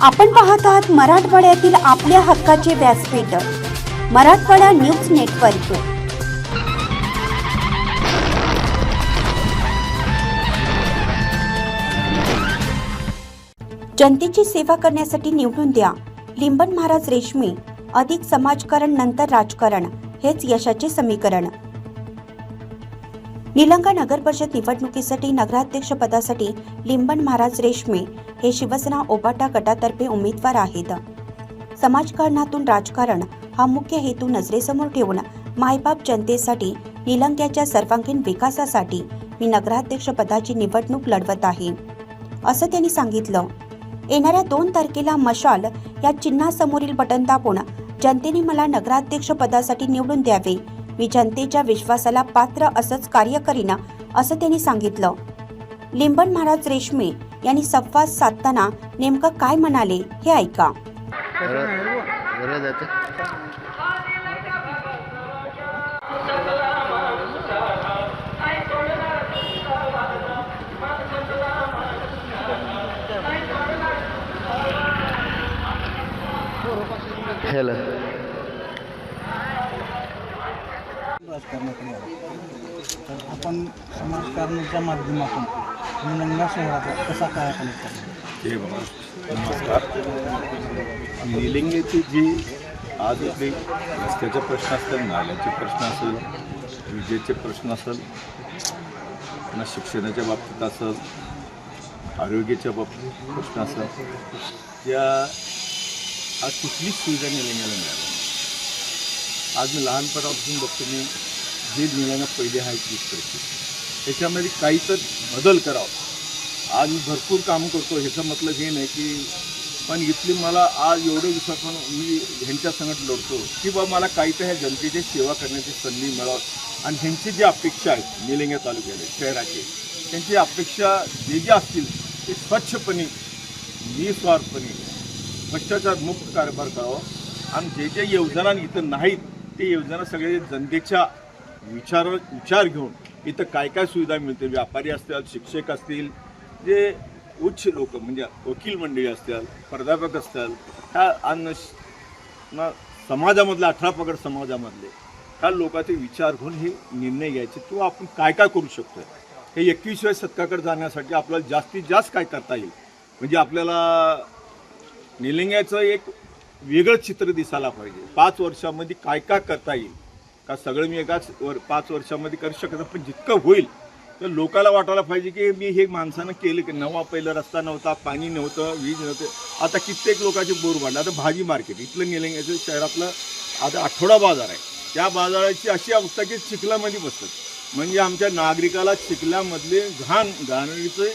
आपण पाहत आहात मराठवाड्यातील आपल्या हक्काचे व्यासपीठ मराठवाडा न्यूज नेटवर्क. जनतेची सेवा करण्यासाठी निवडून द्या. लिंबन महाराज रेशमी अधिक समाजकारण नंतर राजकारण हेच यशाचे समीकरण. निलंगा नगर परिषद निवडणुकीसाठी नगराध्यक्ष पदासाठी लिंबन महाराज रेशमे हे शिवसेना ओबाटा गटातर्फे उमेदवार आहेत. समाजकारणातून राजकारण हा मुख्य हेतू नजरेसमोर ठेवून मायबाप जनतेसाठी निलंग्याच्या सर्वांगीण विकासासाठी मी नगराध्यक्ष पदाची निवडणूक लढवत आहे. असं त्यांनी सांगितलं. येणाऱ्या दोन तारखेला मशाल या चिन्हासमोरील बटन दाबून जनतेने मला नगराध्यक्ष पदासाठी निवडून द्यावे मी जनतेच्या विश्वासाला पात्र असंच कार्य करीन असं त्यांनी सांगितलं. लिंबन महाराज रेशमे यांनी संवाद साधताना नेमकं काय म्हणाले हे ऐका. हॅलो. राजकारणाकडे आलो. तर आपण समाजकारणाच्या माध्यमातून निलंगा शहराचा कसा काय आपण हे बघा नमस्कार. निलिंगेची जी आज आपली रस्त्याचे प्रश्न असतील नाल्याचे प्रश्न असेल विजेचे प्रश्न असेल पुन्हा शिक्षणाच्या बाबतीत असेल आरोग्याच्या बाबतीत प्रश्न असेल या आज कुठलीच सुविधा निलंग्याला मिळाली आज मी लहानपणापासून बघतो मी जे निलंगा पहिले आहे तीच परिस्थिती त्याच्यामध्ये काही तर बदल करावा. आज मी भरपूर काम करतो ह्याचं मतलब हे नाही की पण इथली मला आज एवढं विश्वास मी ह्यांच्या संगत लढतो की बा मला काही तर ह्या जनतेची सेवा करण्याची संधी मिळावं. आणि ह्यांची जी अपेक्षा आहेत निलिंगा तालुक्याने शहराचे त्यांची अपेक्षा जे जे असतील ते स्वच्छपणे निस्वार्थपणे भ्रष्टाचार मुक्त कारभार करावा. आणि जे जे योजना इथं नाहीत ते योजना सगळ्या जनतेच्या विचार विचार घेऊन इथं काय काय सुविधा मिळते व्यापारी असतील शिक्षक असतील जे उच्च लोक म्हणजे वकील मंडळी असतील प्राध्यापक असतील ह्या अन्न समाजामधले अठरा पगड समाजामधले ह्या लोकांचे विचार घेऊन हे निर्णय घ्यायचे. किंवा आपण काय काय करू शकतो हे एकवीसव्या शतकाकडे जाण्यासाठी आपल्याला जास्तीत जास्त काय करता येईल? म्हणजे आपल्याला निलिंग्याचं एक वेगळं चित्र दिसायला पाहिजे. पाच वर्षामध्ये काय काय करता येईल? का सगळं मी एकाच वर पाच वर्षामध्ये करू शकत नाही, पण जितकं होईल तर लोकाला वाटायला पाहिजे की मी हे माणसानं केलं की नवा पहिलं रस्ता नव्हता पाणी नव्हतं वीज नव्हतं. आता कित्येक लोकांचे बोर वाढले. आता भाजी मार्केट इथलं निलंग्याचं शहरातलं आता आठवडा बाजार आहे. त्या बाजाराची अशी अवस्था की चिखलामध्ये बसतात. म्हणजे आमच्या नागरिकाला चिखल्यामधले घाण घाणीचे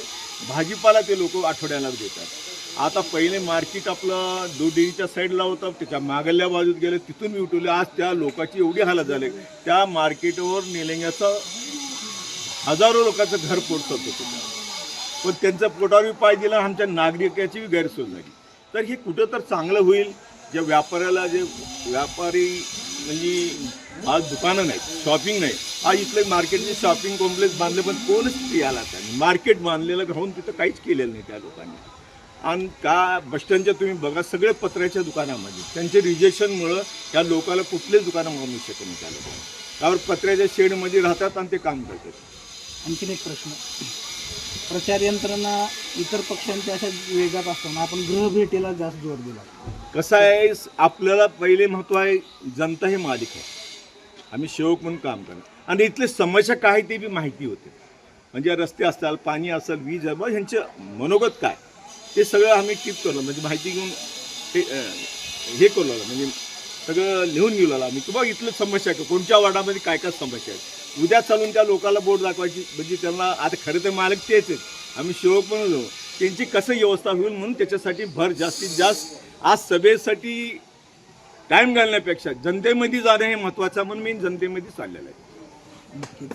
भाजीपाला ते लोक आठवड्याला देतात. आता पहिले मार्केट आपलं दोडीच्या साईडला होतं त्याच्या मागल्या बाजूत गेले तिथून मी उठवले. आज त्या लोकांची एवढी हालत झाली. त्या मार्केटवर नेलेंग्याचं हजारो लोकांचं घर पोटत होतं. पण त्यांचं पोटावर पाय दिला आमच्या नागरिकाची गैरसोय झाली. तर हे कुठं तर चांगलं होईल? ज्या व्यापाऱ्याला जे व्यापारी म्हणजे आज दुकानं नाहीत शॉपिंग नाही आज इथले मार्केटने शॉपिंग कॉम्प्लेक्स बांधले पण कोणच ते आला त्यांनी मार्केट बांधलेलं राहून तिथं काहीच केलेलं नाही त्या लोकांनी. आणि का बसस्टँडच्या तुम्ही बघा सगळे पत्र्याच्या दुकानामध्ये. त्यांचे रिजेक्शनमुळं त्या लोकांना कुठलेच दुकानं मानू शकत नाही त्या लोकांना. त्यावर पत्र्याच्या शेडमध्ये राहतात आणि ते काम करतात. आणखीन एक प्रश्न. प्रचार यंत्रणा इतर पक्षांच्या अशा वेगात असताना आपण गृहभेटीला जास्त जोर दिला. कसं आहे आपल्याला पहिले महत्त्व आहे जनता हे मालिक आहे. आम्ही सेवक म्हणून काम करणार. आणि इथले समस्या काय ते बी माहिती होते. म्हणजे रस्ते असतील पाणी असेल वीज आहे, ह्यांचं मनोगत काय? ते सगळं आम्ही टिप करलं. म्हणजे माहिती घेऊन हे हे करू म्हणजे सगळं लिहून घेऊ लागलो आम्ही. की बघ इथलं समस्या का कोणत्या वार्डामध्ये काय काय समस्या आहेत उद्या चालून त्या लोकांना बोर्ड दाखवायची. म्हणजे त्यांना आता खरं तर मालक तेच आहेत. आम्ही सेवक पण होतो त्यांची कसं व्यवस्था होईल म्हणून त्याच्यासाठी भर जास्तीत जास्त आज सभेसाठी टाईम घालण्यापेक्षा जनतेमध्ये जाणं हे महत्त्वाचं म्हणून मी जनतेमध्ये चाललेलं आहे.